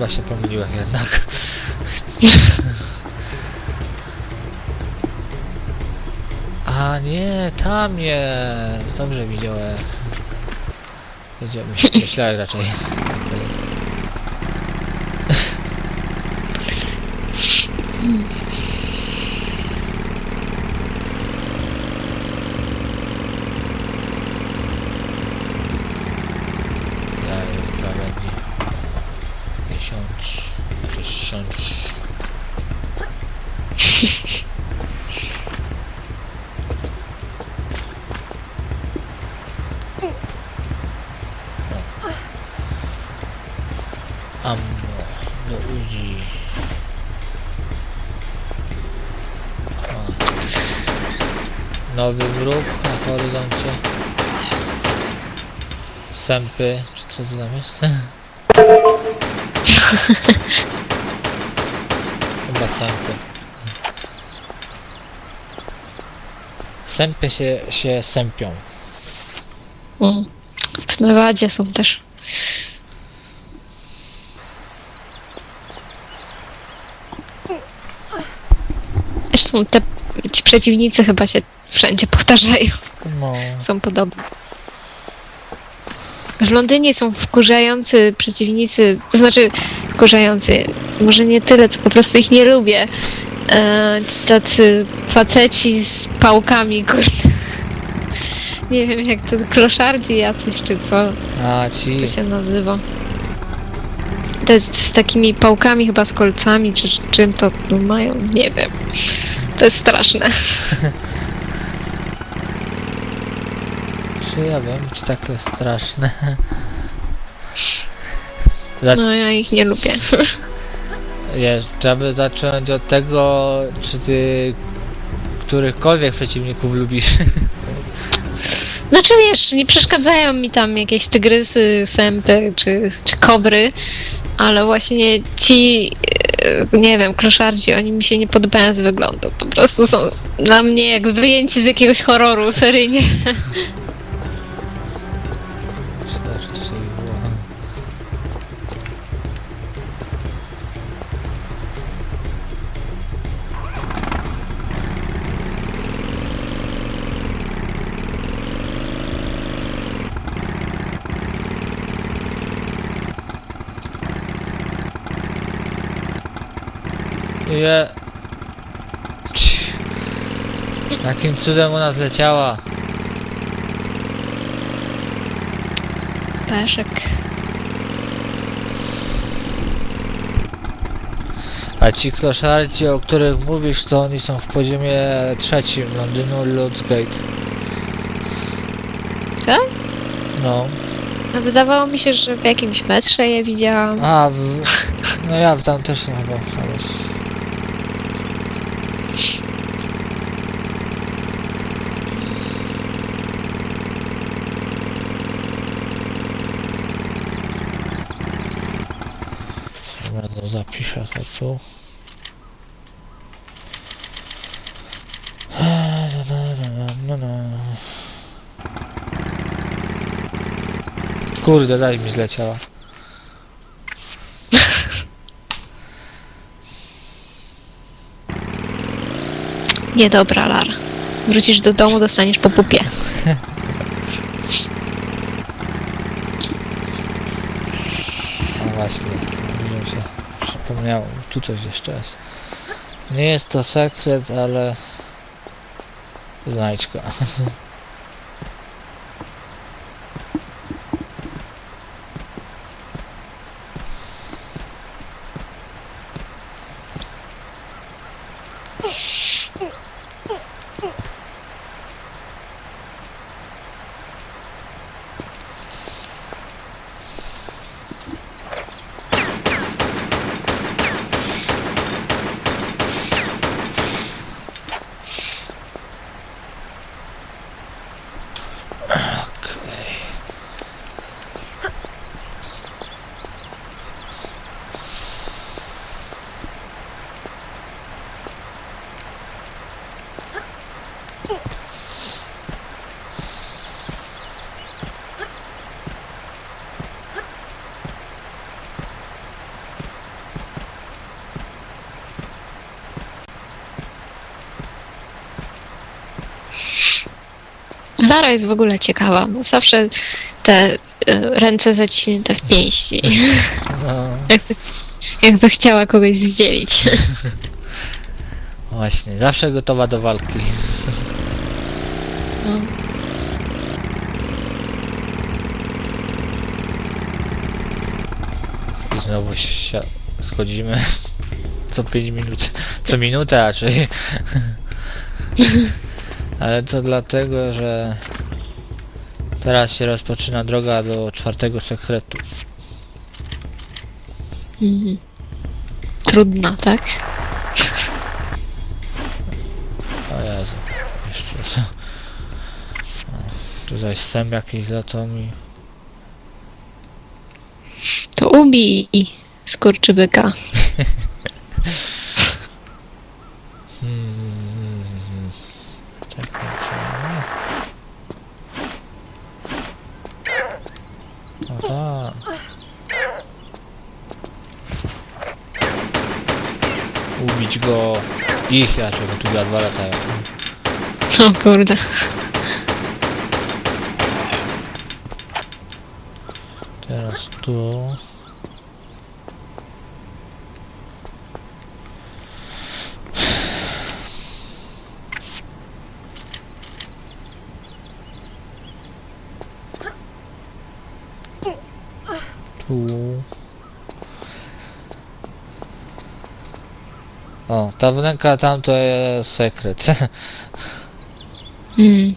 chyba się pomyliłem jednak. A nie, tam jest. Dobrze widziałem. Jedziemy. Myślałem raczej. Nowy wróg na horyzoncie. Sępy, czy co to tam jest? Chyba sępy. Sępy się, się sępią. W Nevadzie są też. Zresztą te, ci przeciwnicy chyba się wszędzie powtarzają. No. Są podobni. W Londynie są wkurzający przeciwnicy, to znaczy wkurzający, może nie tyle, co po prostu ich nie lubię. E, ci tacy faceci z pałkami, kurde. Nie wiem jak to, kloszardzi jacyś czy co, A ci. to się nazywa. To jest z takimi pałkami chyba z kolcami, czy z czym to mają, nie wiem. To jest straszne. Czy ja wiem, czy takie straszne. No ja ich nie lubię. Jest, trzeba by zacząć od tego, czy ty którychkolwiek przeciwników lubisz. Znaczy wiesz, nie przeszkadzają mi tam jakieś tygrysy, sępy czy, czy kobry, ale właśnie ci, e, nie wiem, kloszardzi, oni mi się nie podobają z wyglądu. Po prostu są dla mnie jak wyjęci z jakiegoś horroru seryjnie. Je... Jakim cudem ona zleciała? Peszek. A ci kloszardzi, o których mówisz, to oni są w poziomie trzecim Londynu Ludsgate. Co? No. No wydawało mi się, że w jakimś metrze je widziałam. A, w... no ja tam też są chyba. Dobra, to zapiszę to tu. Kurde, daj mi zleciała. Niedobra, Lara. Wrócisz do domu, dostaniesz po pupie. No właśnie, mi się przypomniało. Tu coś jeszcze jest. Nie jest to sekret, ale znajdźka. Okej. Lara jest w ogóle ciekawa, bo zawsze te y, ręce zaciśnięte w pięści. No, Jakby, jakby chciała kogoś zdzielić. właśnie, zawsze gotowa do walki. No. I znowu się schodzimy co 5 minut, co minutę raczej. Ale to dlatego, że teraz się rozpoczyna droga do czwartego sekretu. Mhm. Trudna, tak? O Jezu, jeszcze raz. O, tu zaś sam jakiś latą i... To ubij skurczybyka. Ubić go ich, ja żeby tu dwa latają. O kurde. Teraz. Tu. O, ta wnęka tam to jest sekret. Mm.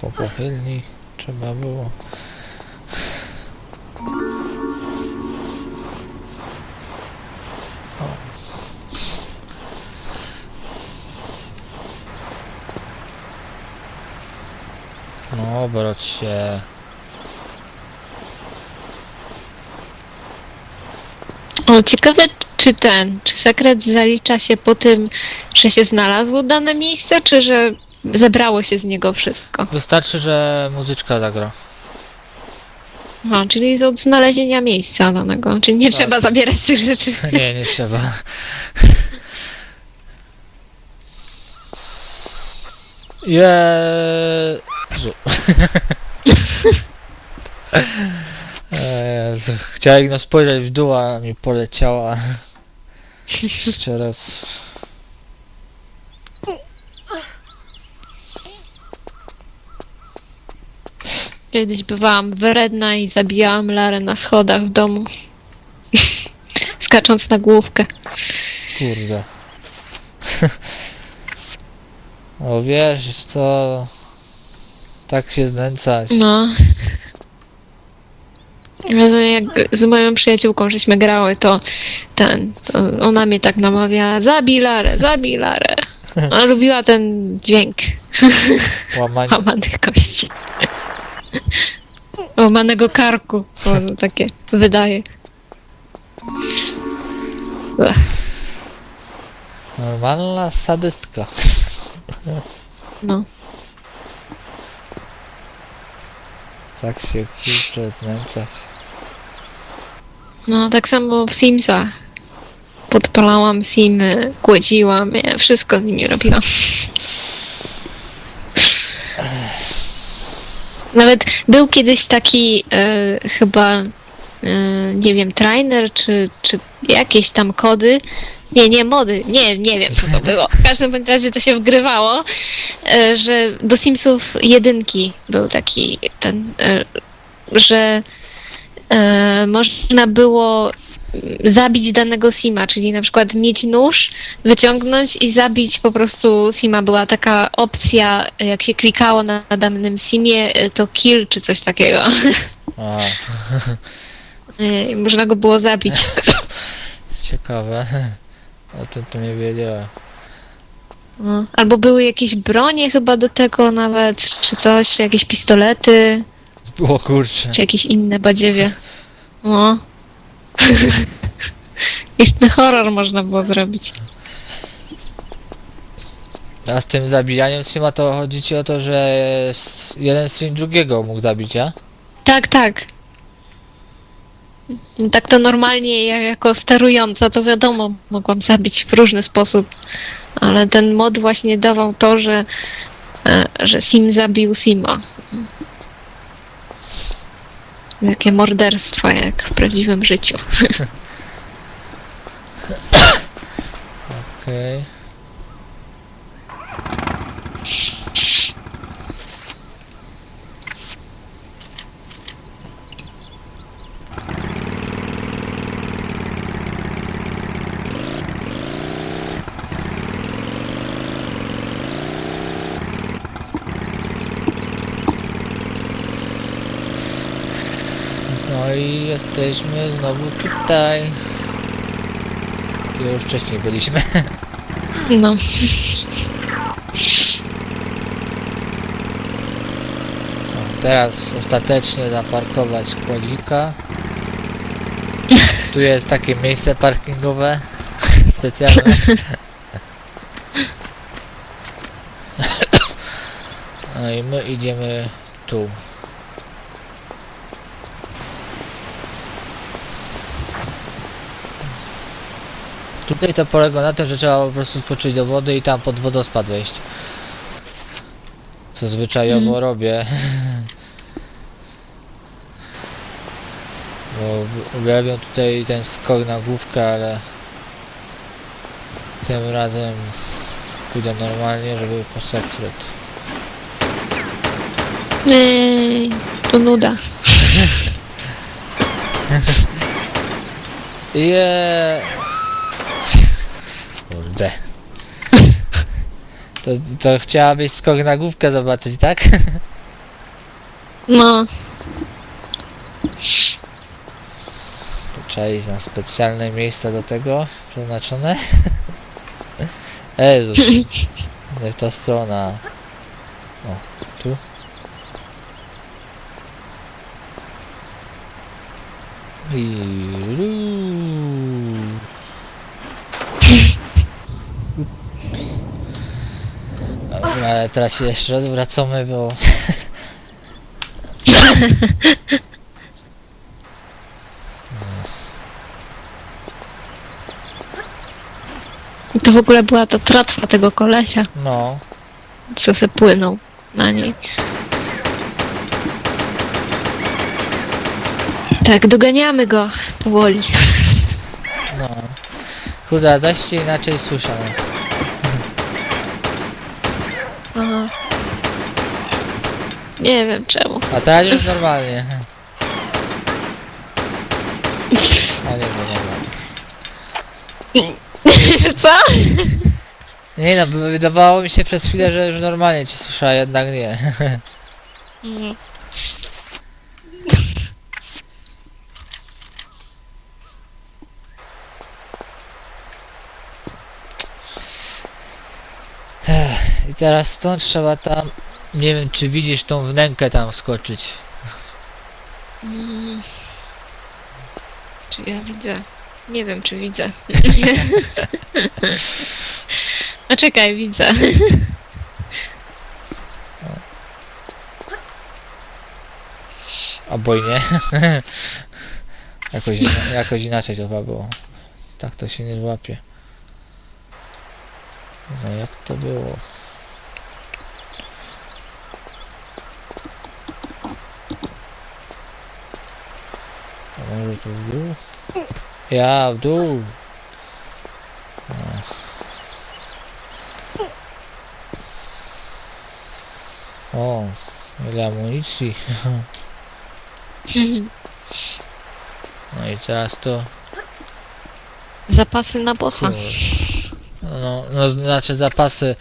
Po pochylni trzeba było. No, obróć się. O, ciekawe czy ten, czy sekret zalicza się po tym, że się znalazło dane miejsce, czy że zebrało się z niego wszystko? Wystarczy, że muzyczka zagra. Aha, czyli jest od znalezienia miejsca danego, czyli nie Tak. trzeba zabierać tych rzeczy. Nie, nie trzeba. Jezu. Chciałem no spojrzeć w dół, a mi poleciała. Jeszcze raz. Kiedyś bywałam wredna i zabijałam Larę na schodach w domu. Skacząc na główkę. Kurde. O wiesz co... Tak się znęcać. No. Jak z moją przyjaciółką żeśmy grały, to ten, to ona mnie tak namawiała, zabij Larę, zabij Larę. Ona lubiła ten dźwięk Łamanie. łamanych kości. Łamanego karku, może takie wydaje. Ech. Normalna sadystka. No. Tak się kurczę znęcać. No, tak samo w Simsach. Podpalałam Simy, kłóciłam je, wszystko z nimi robiłam. Nawet był kiedyś taki e, chyba, e, nie wiem, trainer, czy, czy jakieś tam kody. Nie, nie, mody, nie, nie wiem co to było. W każdym bądź razie to się wgrywało, e, że do Simsów jedynki był taki ten, e, że można było zabić danego Sima, czyli na przykład mieć nóż, wyciągnąć i zabić po prostu Sima. Była taka opcja, jak się klikało na, na danym Simie, e, to kill czy coś takiego. A, E, Można go było zabić. ciekawe. O tym to nie wiedziałem. No. Albo były jakieś bronie chyba do tego nawet, czy coś, jakieś pistolety, O kurczę. czy jakieś inne badziewie. No. Istny horror można było zrobić. A z tym zabijaniem Sima to chodzi ci o to, że s- jeden syn drugiego mógł zabić, ja? Tak, tak. Tak to normalnie ja jako sterująca to wiadomo mogłam zabić w różny sposób. Ale ten mod właśnie dawał to, że, e, że Sim zabił Sima. Jakie morderstwo, jak w prawdziwym życiu. Okej. No i jesteśmy znowu tutaj. Już wcześniej byliśmy. No. O, Teraz ostatecznie zaparkować kładzika. Tu jest takie miejsce parkingowe specjalne. No i my idziemy tu. Tutaj to polega na tym, że trzeba po prostu skoczyć do wody i tam pod wodospad wejść. Co zwyczajowo Mhm. robię. Bo uwielbiam tutaj ten skok na główkę, ale tym razem pójdę normalnie, żeby po sekret. Ej, to nuda. Je. To, to chciałabyś skok na główkę zobaczyć, tak? No. Trzeba iść na specjalne miejsce do tego przeznaczone. Jezus. Nie w ta strona. O, tu. I... Dobra, ale teraz się jeszcze raz wracamy, bo... I to w ogóle była to tratwa tego kolesia, No. co se płynął na niej. Tak, doganiamy go powoli. No. Kurde, a się inaczej słyszałem. Nie wiem czemu. A teraz już normalnie. A nie, nie normalnie. Co? Nie no, bo wydawało mi się przez chwilę, że już normalnie ci słyszę, a jednak nie. Mhm. I teraz stąd trzeba tam... Nie wiem, czy widzisz tą wnękę tam skoczyć. Mm. Czy ja widzę? Nie wiem, czy widzę. A czekaj, widzę. Albo i nie. jakoś, jakoś inaczej to chyba było. Tak to się nie złapie. No jak to było? Może tu w dół? Ja w dół. O, ile amunicji. No i teraz to... Zapasy na bossa. No, no znaczy zapasy,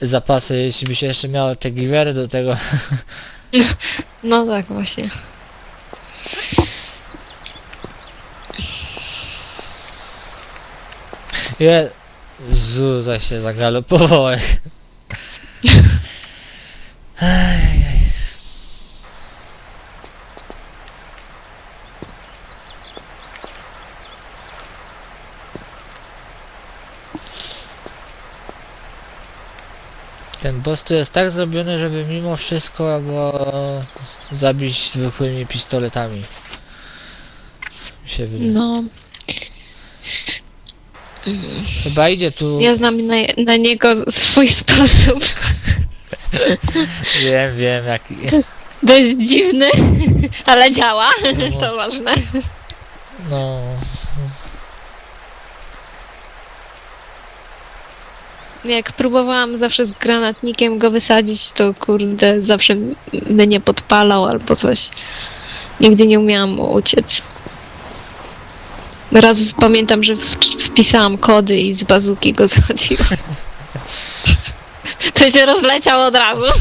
zapasy, jeśli by się jeszcze miało te giwery do tego. No tak, właśnie. Jezu, zaś się zagalopował. Ajajaj. Ten boss tu jest tak zrobiony, żeby mimo wszystko go zabić zwykłymi pistoletami. Mi się wydaje. No. Chyba idzie tu. Ja znam na, na niego swój sposób. Wiem, wiem jaki. Dość dziwny, ale działa. To ważne. No. Jak próbowałam zawsze z granatnikiem go wysadzić, to kurde, zawsze mnie podpalał albo coś. Nigdy nie umiałam mu uciec. Raz pamiętam, że w, wpisałam kody i z bazuki go schodziło. To się rozleciał od razu.